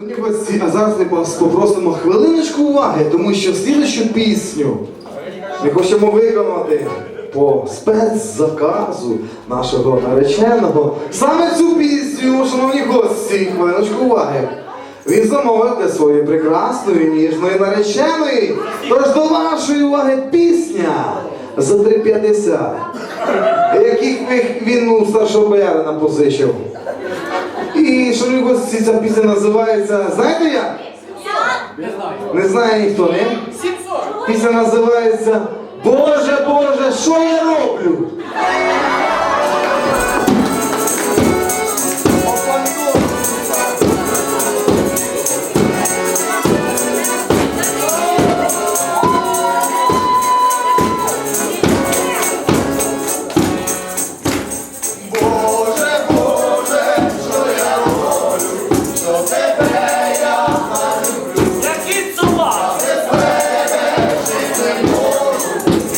Гості, а зараз ми вас попросимо хвилиночку уваги, тому що слідущу пісню ми хочемо виконати по спецзаказу нашого нареченого. Саме цю пісню, шановні гості, хвилиночку уваги. Він замовив для своєї прекрасної ніжної нареченої. Тож до вашої уваги пісня за 3,50, яких він у старшого боярина позичив. І що гості, ця пісня називається, знаєте як? Не знає ніхто, не? Пісня називається Боже, Боже, що я роблю?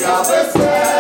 cabeça.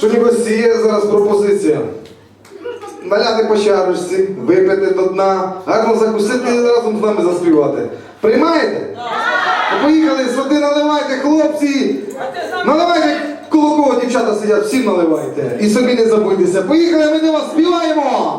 Шановні гості, є зараз пропозиція. Наляти по чарочці, випити до дна, гарно закусити і разом з нами заспівати. Приймаєте? Так! Поїхали, води наливайте, хлопці! Наливайте, коло кого дівчата сидять, всім наливайте. І собі не забудьтеся. Поїхали, ми до вас співаємо!